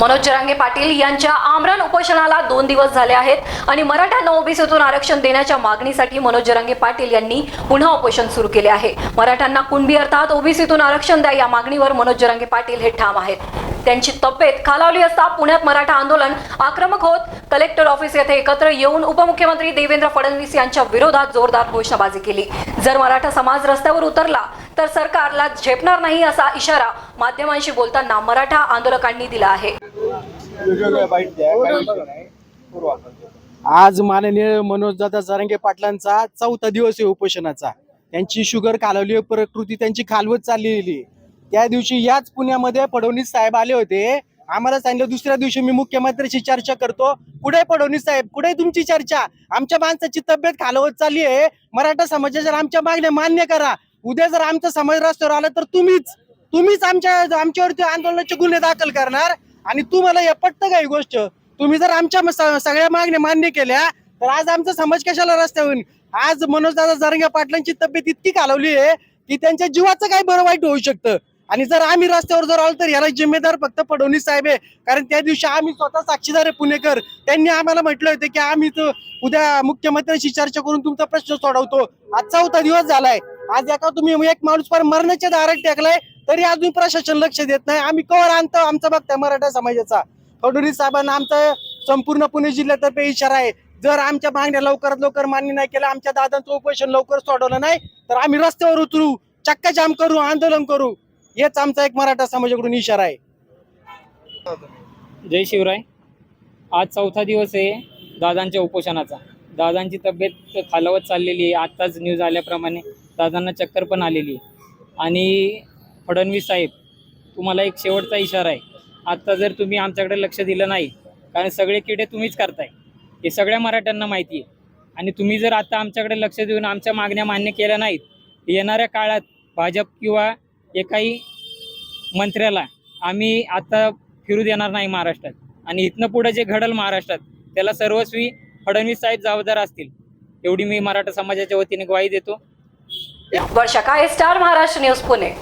मनोज जरांगे पाटील यांच्या आमरण उपोषणाला दोन दिवस झाले आहेत आणि मराठा ओबीसीतून आरक्षण देण्याच्या मागणीसाठी मनोज जरांगे पाटील यांनी पुन्हा उपोषण सुरू केले आहे. मराठ्यांना कुणबी अर्थात ओबीसीतून आरक्षण द्या या मागणीवर मनोज जरांगे पाटील हे ठाम आहेत. त्यांची तब्येत खालावली असता पुण्यात मराठा आंदोलन आक्रमक होत. कलेक्टर ऑफिस येथे एकत्र येऊन उपमुख्यमंत्री देवेंद्र फडणवीस यांच्या विरोधात जोरदार घोषणाबाजी केली. जर मराठा समाज रस्त्यावर उतरला तर सरकारला झेपणार नाही असा इशारा माध्यमांशी बोलताना मराठा आंदोलकांनी दिला आहे. आपण ते. आज माननीय मनोजदादा जरांगे पाटलांचा चौथा दिवस आहे उपोषणाचा. त्यांची शुगर कालवली प्रकृती त्यांची खालवत चाललेली. त्या दिवशी याच पुण्यामध्ये फडणवीस साहेब आले होते. आम्हाला सांगितलं दुसऱ्या दिवशी मी मुख्यमंत्र्यांशी चर्चा करतो. कुठे फडणवीस साहेब? कुठे तुमची चर्चा? आमच्या माणसाची तब्येत खालवत चालली आहे. मराठा समाजाच्या आमच्या मागण्या मान्य करा. उद्या जर आमचा समाज रस्त्यावर आला तर तुम्हीच तुम्हीच आमच्या आमच्यावरती आंदोलनाचे गुन्हे दाखल करणार. आणि तुम्हाला हे पटतं का ही गोष्ट? तुम्ही जर आमच्या सगळ्या मागण्या मान्य केल्या तर आज आमचा समाज कशाला रस्त्यावर आज मनोजदादा जरंगे पाटलांची तब्येत इतकी कालवली आहे की त्यांच्या जीवाचं काय बरं वाईट होऊ शकतं? आणि जर आम्ही रस्त्यावर जर आलो तर याला जिम्मेदार फक्त फडणवीस साहेब आहे. कारण त्या दिवशी आम्ही स्वतः साक्षीदार आहे पुणेकर. त्यांनी आम्हाला म्हटलं होतं की आम्ही उद्या मुख्यमंत्र्यांशी चर्चा करून तुमचा प्रश्न सोडवतो. आज चौथा दिवस झालाय. आज एका तुम्ही एक माणूस फार मरणाच्या दारात टाकलाय तरी अजून प्रशासन लक्ष देत नाही. आम्ही कवर आणतो आमचा बघताय मराठा समाजाचा. फडणवीस साहेबांना आमचा संपूर्ण पुणे जिल्ह्यातर्फे इशारा आहे. जर आमच्या मागण्या लवकरात लवकर मान्य नाही केलं आमच्या दादांचं उपोषण लवकर सोडवलं नाही तर आम्ही रस्त्यावर उतरू चक्का जाम करू आंदोलन करू. हेच आमचा एक मराठा समाजाकडून इशारा आहे. जय शिवराय. आज चौथा दिवस आहे दादांच्या उपोषणाचा. दादांची तब्येत खालावत चाललेली आहे. आत्ताच न्यूज आल्याप्रमाणे दादांना चक्कर पण आलेली आहे. आणि फडणवीस साहेब तुम्हाला एक शेवटचा इशारा आहे. आत्ता जर तुम्ही आमच्याकडे लक्ष दिलं नाही कारण सगळे किडे तुम्हीच करताय. हे सगळ्या मराठ्यांना माहिती आहे. आणि तुम्ही जर आता आमच्याकडे लक्ष देऊन आमच्या मागण्या मान्य केल्या नाहीत येणाऱ्या काळात भाजप किंवा एकाही मंत्र्याला आम्ही आता फिरू देणार नाही महाराष्ट्रात. आणि इथनं पुढे जे घडल महाराष्ट्रात त्याला सर्वस्वी फडणवीस साहेब जबाबदार असतील. एवढी मी मराठा समाजाच्या वतीने ग्वाही देतो. वर्षा काय स्टार महाराष्ट्र न्यूज पुणे.